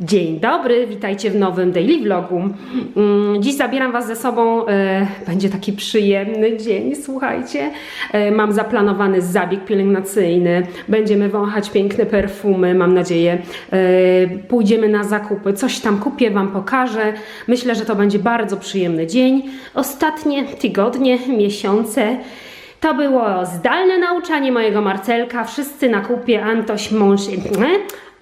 Dzień dobry, witajcie w nowym daily vlogu. Mm, Dziś zabieram Was ze sobą, e, będzie taki przyjemny dzień, słuchajcie. E, mam zaplanowany zabieg pielęgnacyjny, będziemy wąchać piękne perfumy, mam nadzieję. E, pójdziemy na zakupy, coś tam kupię, Wam pokażę. Myślę, że to będzie bardzo przyjemny dzień. Ostatnie tygodnie, miesiące. To było zdalne nauczanie mojego Marcelka, wszyscy na kupie, Antoś, mąż,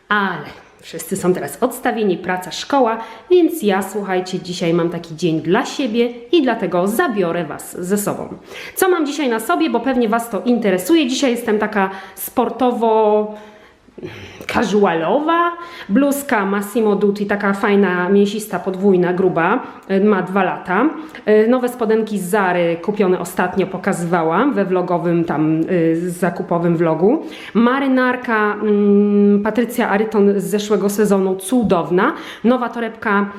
ale wszyscy są teraz odstawieni, praca, szkoła, więc ja, słuchajcie, dzisiaj mam taki dzień dla siebie i dlatego zabiorę Was ze sobą. Co mam dzisiaj na sobie, bo pewnie Was to interesuje. Dzisiaj jestem taka sportowo casualowa, bluzka Massimo Dutti, taka fajna, mięsista, podwójna, gruba, y, ma dwa lata. Y, Nowe spodenki z Zary, kupione ostatnio, pokazywałam we vlogowym tam y, zakupowym vlogu. Marynarka mm, Patrycja Aryton z zeszłego sezonu, cudowna. Nowa torebka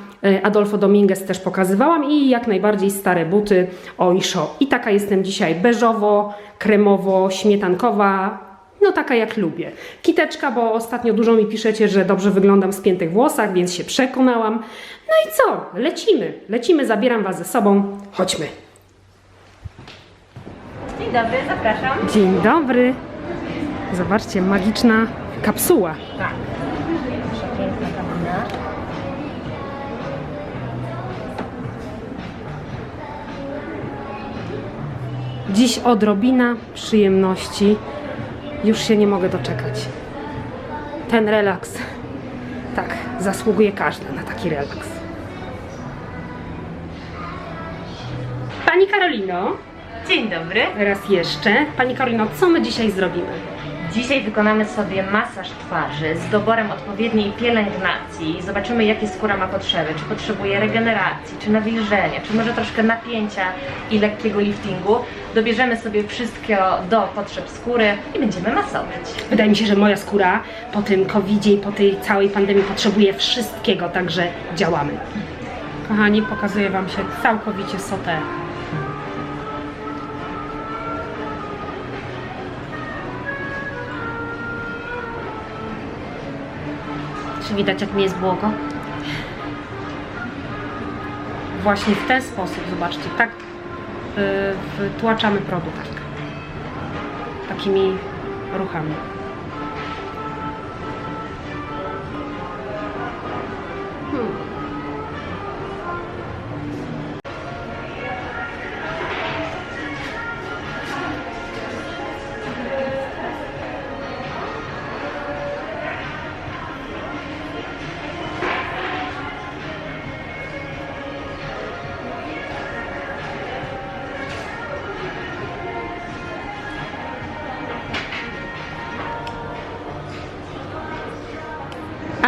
Adolfo Dominguez też pokazywałam i jak najbardziej stare buty Oisho. I taka jestem dzisiaj beżowo, kremowo, śmietankowa, no taka jak lubię. Kiteczka, bo ostatnio dużo mi piszecie, że dobrze wyglądam w spiętych włosach, więc się przekonałam. No i co? Lecimy. Lecimy, zabieram Was ze sobą. Chodźmy. Dzień dobry, zapraszam. Dzień dobry. Zobaczcie, magiczna kapsuła. Tak. Nasza piękna kabina. Dziś odrobina przyjemności. Już się nie mogę doczekać. Ten relaks. Tak, zasługuje każdy na taki relaks. Pani Karolino, Dzień dobry. raz jeszcze. Pani Karolino, co my dzisiaj zrobimy? Dzisiaj wykonamy sobie masaż twarzy z doborem odpowiedniej pielęgnacji. Zobaczymy, jakie skóra ma potrzeby. Czy potrzebuje regeneracji, czy nawilżenia, czy może troszkę napięcia i lekkiego liftingu. Dobierzemy sobie wszystko do potrzeb skóry i będziemy masować. Wydaje mi się, że moja skóra po tym covidzie i po tej całej pandemii potrzebuje wszystkiego, także działamy. Kochani, pokazuję Wam się całkowicie sotę. Czy widać, jak mi jest błogo? Właśnie w ten sposób, zobaczcie, tak yy, wtłaczamy produkt. Takimi ruchami.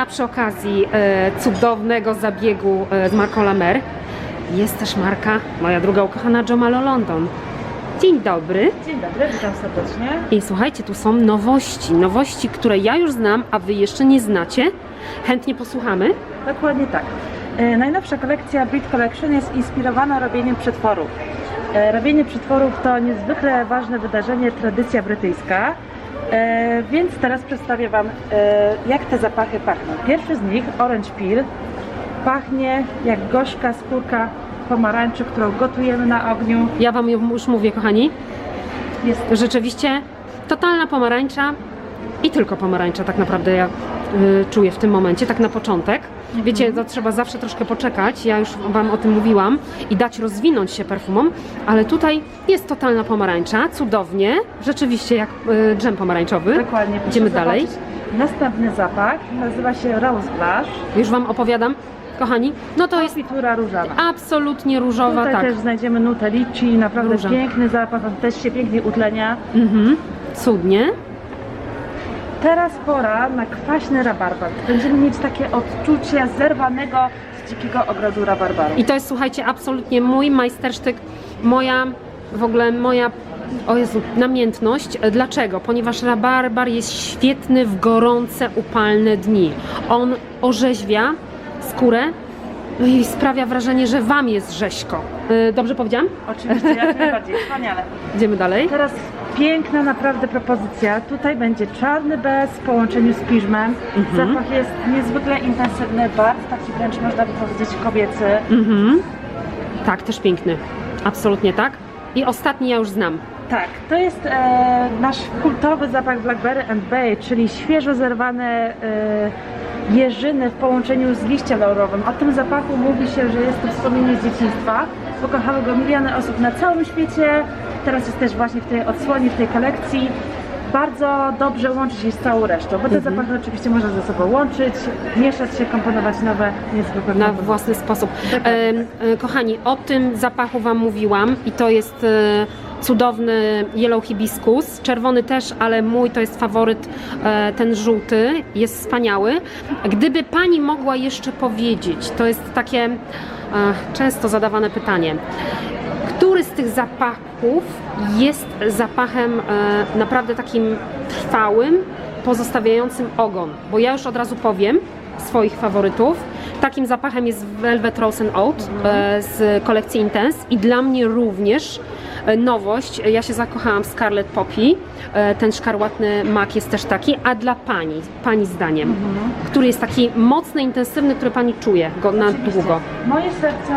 Przy okazji e, cudownego zabiegu e, z marką La Mer jest też marka, moja druga ukochana Jomalo London. Dzień dobry. Dzień dobry, witam serdecznie. I słuchajcie, tu są nowości. Nowości, które ja już znam, a wy jeszcze nie znacie. Chętnie posłuchamy. Dokładnie tak. E, Najnowsza kolekcja Brit Collection jest inspirowana robieniem przetworów. Robienie przetworów to niezwykle ważne wydarzenie, tradycja brytyjska. E, Więc teraz przedstawię Wam, e, jak te zapachy pachną. Pierwszy z nich, Orange Peel, pachnie jak gorzka skórka pomarańczy, którą gotujemy na ogniu. Ja wam już mówię, kochani, Jest rzeczywiście totalna pomarańcza i tylko pomarańcza tak naprawdę ja y, czuję w tym momencie, tak na początek. Wiecie, to trzeba zawsze troszkę poczekać, ja już Wam o tym mówiłam i dać rozwinąć się perfumom, ale tutaj jest totalna pomarańcza, cudownie, rzeczywiście jak y, dżem pomarańczowy. dokładnie. proszę Idziemy dalej. zobaczyć. Następny zapach nazywa się Rose Blush. Już Wam opowiadam, kochani, no to jest Konfitura różowa. absolutnie różowa, Tutaj tak. też znajdziemy nutę lici, naprawdę Róża. piękny zapach, on też się pięknie utlenia. Mhm, cudnie. Teraz pora na kwaśny rabarbar. Będziemy mieć takie odczucie zerwanego z dzikiego ogrodu rabarbaru. I to jest, słuchajcie, absolutnie mój majstersztyk, moja, w ogóle moja, o Jezu, namiętność. Dlaczego? Ponieważ rabarbar jest świetny w gorące, upalne dni. On orzeźwia skórę no i sprawia wrażenie, że Wam jest rzeźko. Yy, Dobrze powiedziałam? Oczywiście, jak najbardziej, wspaniale. Idziemy dalej. Teraz Piękna naprawdę propozycja. Tutaj będzie czarny bez w połączeniu z piżmem. Zapach jest niezwykle intensywny, bardzo taki wręcz można by powiedzieć kobiecy. Mhm. Tak, też piękny. Absolutnie tak. I ostatni ja już znam. Tak, to jest e, nasz kultowy zapach Blackberry and Bay, czyli świeżo zerwane e, jeżyny w połączeniu z liściem laurowym. O tym zapachu mówi się, że jest to wspomnienie z dzieciństwa. Pokochały go miliony osób na całym świecie. Teraz jest też właśnie w tej odsłonie, w tej kolekcji. Bardzo dobrze łączy się z całą resztą, bo te zapachy oczywiście można ze sobą łączyć, mieszać się, komponować nowe, niezwykłe Na kompozycje. własny sposób. Dokładnie. E, kochani, o tym zapachu Wam mówiłam i to jest e, cudowny yellow hibiscus. Czerwony też, ale mój to jest faworyt, e, ten żółty. Jest wspaniały. Gdyby Pani mogła jeszcze powiedzieć, to jest takie e, często zadawane pytanie. Tych zapachów jest zapachem e, naprawdę takim trwałym, pozostawiającym ogon? Bo ja już od razu powiem swoich faworytów. Takim zapachem jest Velvet Rose and Oat e, z kolekcji Intense i dla mnie również e, nowość. Ja się zakochałam w Scarlet Poppy. Ten szkarłatny mak jest też taki. A dla Pani, Pani zdaniem, który jest taki mocny, intensywny, który Pani czuje go na Oczywiście. długo? Moje serce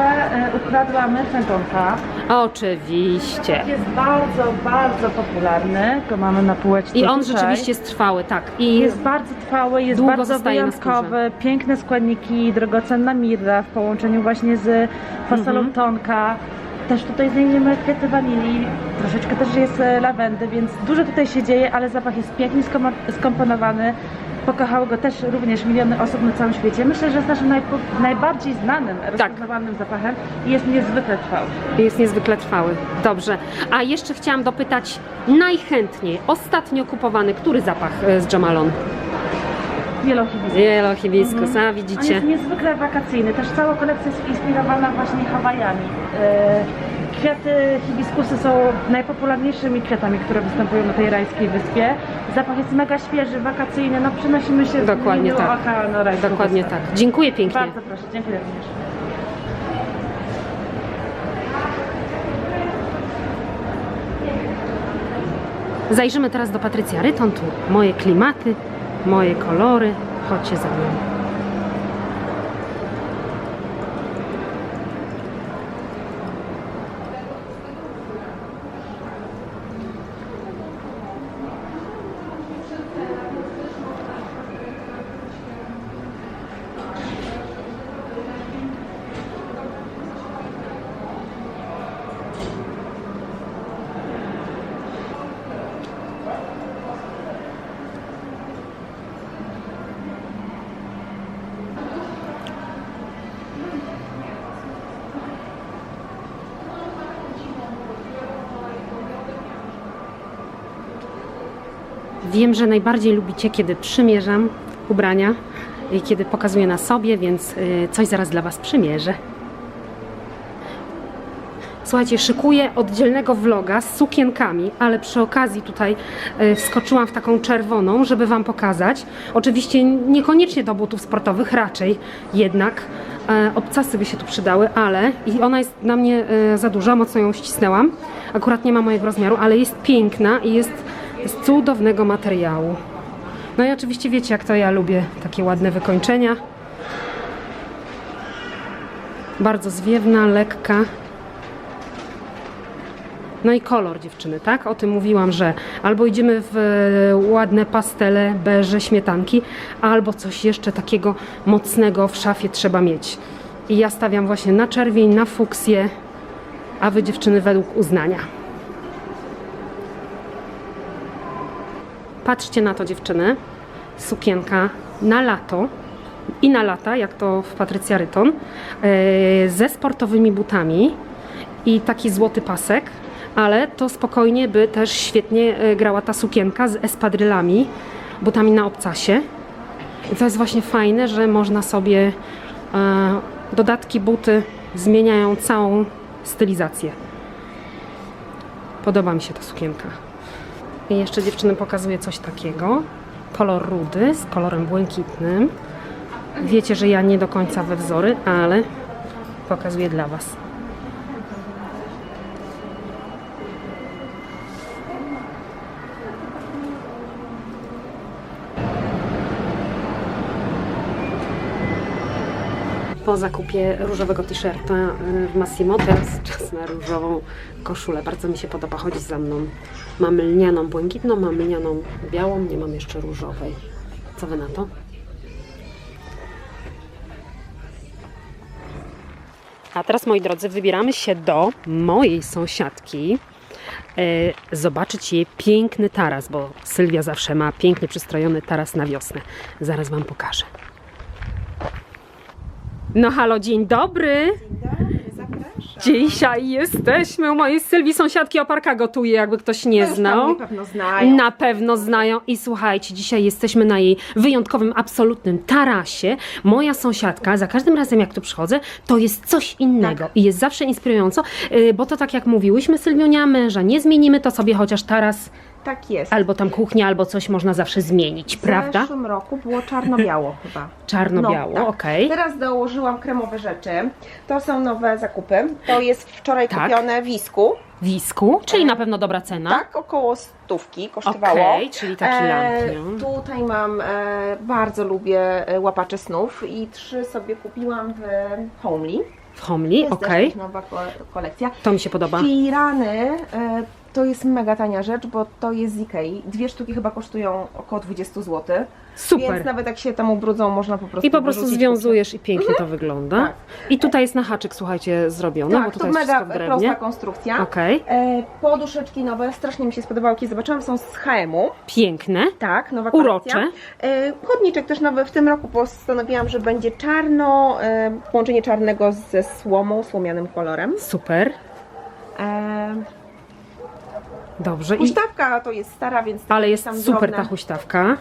ukradła Merfentonka. Oczywiście. Jest bardzo, bardzo popularny. Go mamy na półeczce I on tutaj. rzeczywiście jest trwały, tak. I jest bardzo trwały, jest Długo bardzo wyjątkowy, piękne składniki, drogocenna mirra w połączeniu właśnie z fasolą Mhm. tonka. Też tutaj znajdziemy kwiaty wanilii, troszeczkę też jest e, lawendy, więc dużo tutaj się dzieje, ale zapach jest pięknie skomponowany. Pokochały go też również miliony osób na całym świecie. Myślę, że jest naszym najpo- najbardziej znanym, Tak. rozpoznawalnym zapachem i jest niezwykle trwały. jest niezwykle trwały. Dobrze. A jeszcze chciałam dopytać najchętniej, ostatnio kupowany, który zapach e, z Jamalon? Wielohibiskus. Yellow hibiscus, a On widzicie? jest niezwykle wakacyjny. Też cała kolekcja jest inspirowana właśnie Hawajami. E, Kwiaty hibiskusy są najpopularniejszymi kwiatami, które występują na tej rajskiej wyspie. Zapach jest mega świeży, wakacyjny. No przenosimy się Dokładnie z tak. oka na rajską Dokładnie wyspę. tak. Dziękuję pięknie. Bardzo proszę, dziękuję również. Zajrzymy teraz do Patrycja Ryton, tu moje klimaty, moje kolory. Chodźcie za mną. Wiem, że najbardziej lubicie, kiedy przymierzam ubrania i kiedy pokazuję na sobie, więc y, coś zaraz dla Was przymierzę. Słuchajcie, szykuję oddzielnego vloga z sukienkami, ale przy okazji tutaj y, wskoczyłam w taką czerwoną, żeby Wam pokazać. Oczywiście niekoniecznie do butów sportowych, raczej jednak e, obcasy by się tu przydały, ale i ona jest na mnie e, za duża, mocno ją ścisnęłam. Akurat nie ma mojego rozmiaru, ale jest piękna i jest z cudownego materiału. No i oczywiście wiecie, jak to ja lubię takie ładne wykończenia. Bardzo zwiewna, lekka. No i kolor dziewczyny, tak? O tym mówiłam, że albo idziemy w e, ładne pastele, beże, śmietanki, albo coś jeszcze takiego mocnego w szafie trzeba mieć. I ja stawiam właśnie na czerwień, na fuksję, a wy dziewczyny według uznania. Patrzcie na to dziewczyny. Sukienka na lato i na lata, jak to w Patrycja Ryton, e, ze sportowymi butami i taki złoty pasek, ale to spokojnie by też świetnie e, grała ta sukienka z espadrylami, butami na obcasie. I to jest właśnie fajne, że można sobie e, dodatki, buty zmieniają całą stylizację. Podoba mi się ta sukienka. I jeszcze dziewczyny pokazuję coś takiego. Kolor rudy z kolorem błękitnym. Wiecie, że ja nie do końca we wzory, ale pokazuję dla Was. Po zakupie różowego t-shirta y, w Massimo. Teraz czas na różową koszulę. Bardzo mi się podoba, chodzi za mną. Mam lnianą błękitną, mam lnianą białą, nie mam jeszcze różowej. Co wy na to? A teraz, moi drodzy, wybieramy się do mojej sąsiadki. e, Zobaczyć jej piękny taras, bo Sylwia zawsze ma pięknie przystrojony taras na wiosnę. Zaraz Wam pokażę. No halo, dzień dobry. Dzisiaj jesteśmy u mojej Sylwii sąsiadki oparka gotuje, jakby ktoś nie znał. Na pewno znają. Na pewno znają i słuchajcie, dzisiaj jesteśmy na jej wyjątkowym, absolutnym tarasie. Moja sąsiadka, za każdym razem jak tu przychodzę, to jest coś innego i jest zawsze inspirująco, yy, bo to tak jak mówiłyśmy, Sylwionia, męża nie zmienimy, to sobie chociaż taras Tak jest. albo tam kuchnia, albo coś można zawsze zmienić, prawda? W zeszłym roku było czarno-biało chyba. Czarno-biało, No, tak. okej. Teraz dołożyłam kremowe rzeczy. To są nowe zakupy. To jest wczoraj Tak. kupione wisku. Wisku, czyli na pewno dobra cena. Tak, około stówki kosztowało. Okej, czyli taki lampion. Tutaj mam, e, bardzo lubię e, łapacze snów i trzy sobie kupiłam w Homely. W Homli, Jest okej. też nowa ko- kolekcja. To mi się podoba. Firany e, to jest mega tania rzecz, bo to jest z Ikei. Dwie sztuki chyba kosztują około 20 zł. Więc Super. nawet jak się tam ubrudzą, można po prostu I po prostu wyrzucić. związujesz i pięknie to wygląda. Tak. I tutaj jest na haczyk, słuchajcie, zrobione, bo Tak, tutaj to jest mega wszystko w prosta konstrukcja. Okej, E, poduszeczki nowe, strasznie mi się spodobały, kiedy zobaczyłam, są z HM-u. piękne, Tak, nowa urocze. E, chodniczek też nowy w tym roku postanowiłam, że będzie czarno, e, połączenie czarnego ze słomą, słomianym kolorem. Super, E, dobrze. I, huśtawka to jest stara, więc ale tam jest super drobne. ta huśtawka.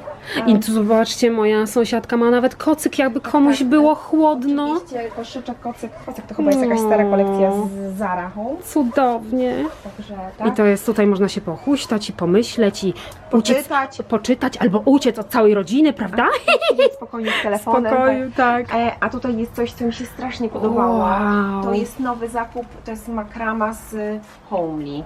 I tu zobaczcie, moja sąsiadka ma nawet kocyk, jakby komuś tak, było tak. chłodno. Oczywiście koszyczek, kocyk, kocyk to chyba jest jakaś stara kolekcja z Zara Home. Cudownie. Także I tak. to jest, tutaj można się pochuśtać i pomyśleć i uciec, Poczytać. poczytać albo uciec od całej rodziny, prawda? Siedzieć spokojnie z telefonem. Spokoju, tak. tak. E, a tutaj jest coś, co mi się strasznie podobało. Wow. To jest nowy zakup, to jest makrama z Homely.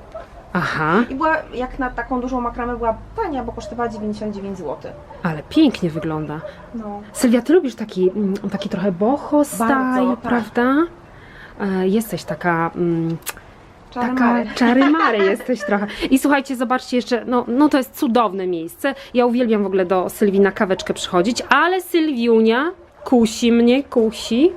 Aha, I była, jak na taką dużą makramę była tania, bo kosztowała 99 zł. ale pięknie wygląda. No. Sylwia, ty lubisz taki, mm, taki trochę boho style, Bardzo, tak. prawda? E, Jesteś taka, mm, taka czary-mary jesteś trochę. I słuchajcie, zobaczcie jeszcze, no, no to jest cudowne miejsce. Ja uwielbiam w ogóle do Sylwii na kaweczkę przychodzić, ale Sylwiunia kusi mnie, kusi.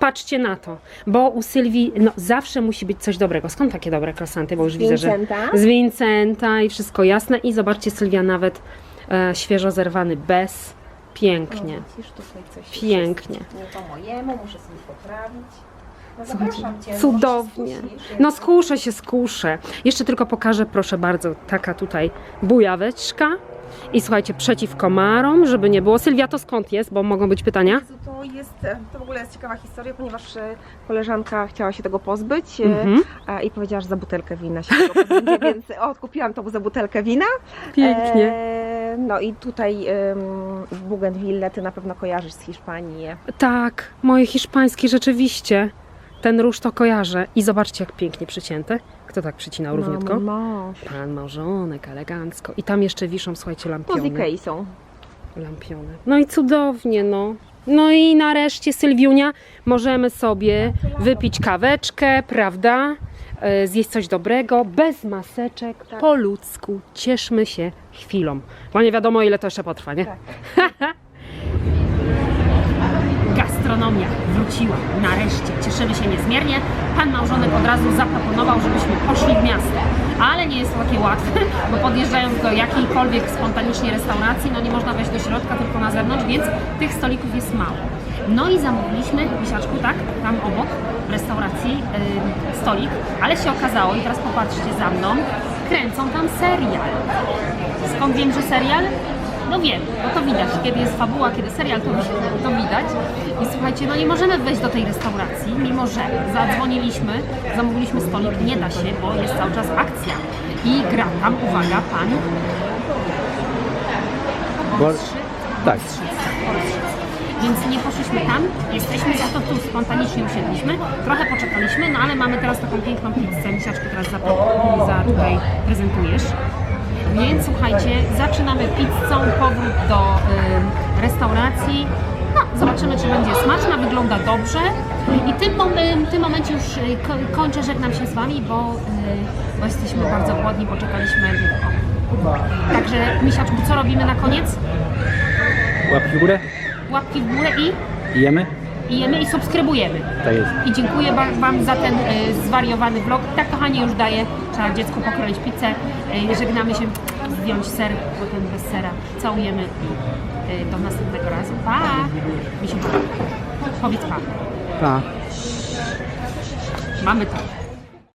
Patrzcie na to, bo u Sylwii no, zawsze musi być coś dobrego. Skąd takie dobre krosanty? Bo już widzę, że Vincenta. z Vincenta i wszystko jasne. I zobaczcie, Sylwia nawet e, świeżo zerwany bez. Pięknie. No, widzisz, tutaj coś Pięknie. jest Nie po mojemu, muszę sobie poprawić. No, zapraszam Cię. cudownie. może się skusisz. No skuszę się, skuszę. Jeszcze tylko pokażę, proszę bardzo, taka tutaj bujaweczka. I słuchajcie, przeciw komarom, żeby nie było. Sylwia, to skąd jest? Bo mogą być pytania. Jezu, To jest, to w ogóle jest ciekawa historia, ponieważ e, koleżanka chciała się tego pozbyć e, Mhm. a, i powiedziała, że za butelkę wina się tego pozbędzie, więc odkupiłam to za butelkę wina. Pięknie. E, no i tutaj em, Bougainville ty na pewno kojarzysz z Hiszpanii. Tak, moje hiszpańskie rzeczywiście. Ten róż to kojarzę. I zobaczcie, jak pięknie przycięte. Kto tak przycinał równiutko? Mąż. Pan małżonek, elegancko. I tam jeszcze wiszą, słuchajcie, To z lampiony. Ikei są. lampiony. No i cudownie, no. No i nareszcie, Sylwiunia, możemy sobie wypić kaweczkę, prawda? E, Zjeść coś dobrego, bez maseczek, Tak. po ludzku. Cieszmy się chwilą. Bo nie wiadomo, ile to jeszcze potrwa, nie? Gastronomia wróciła, nareszcie. Cieszymy się niezmiernie. Pan małżonek od razu zaproponował, żebyśmy poszli w miasto. Ale nie jest to takie łatwe, bo podjeżdżając do jakiejkolwiek spontanicznie restauracji, no nie można wejść do środka, tylko na zewnątrz, więc tych stolików jest mało. No i zamówiliśmy, Wisiaczku, tak, tam obok w restauracji yy, stolik, ale się okazało, i teraz popatrzcie za mną, kręcą tam serial. Skąd wiem, że serial? No wiem, bo to widać, kiedy jest fabuła, kiedy serial, to, to widać. I słuchajcie, no nie możemy wejść do tej restauracji, mimo że zadzwoniliśmy, zamówiliśmy stolik, nie da się, bo jest cały czas akcja. I gra tam, uwaga, pan Borstrzyk. tak. Więc nie poszliśmy tam, jesteśmy za to tu spontanicznie usiedliśmy, trochę poczekaliśmy, no ale mamy teraz taką piękną pizzę, Misiaczku teraz za, za tutaj prezentujesz. Więc słuchajcie, zaczynamy pizzą, powrót do y, restauracji. No Zobaczymy, czy będzie smaczna, wygląda dobrze. I tym, mom- w tym momencie już y, ko- kończę, żegnam się z Wami, bo, y, bo jesteśmy bardzo głodni, bo czekaliśmy długo. Także, Misiaczku, co robimy na koniec? Łapki w górę Łapki w górę i, i jemy? i jemy i subskrybujemy. Tak jest. I dziękuję wa- Wam za ten y, zwariowany vlog. Tak, kochani, już daję. Trzeba dziecku pokroić pizzę. Y, żegnamy się, zdjąć ser, potem bez sera. Całujemy i y, do następnego razu. Pa! Misiu, pa. Powiedz pa. Pa. Mamy to.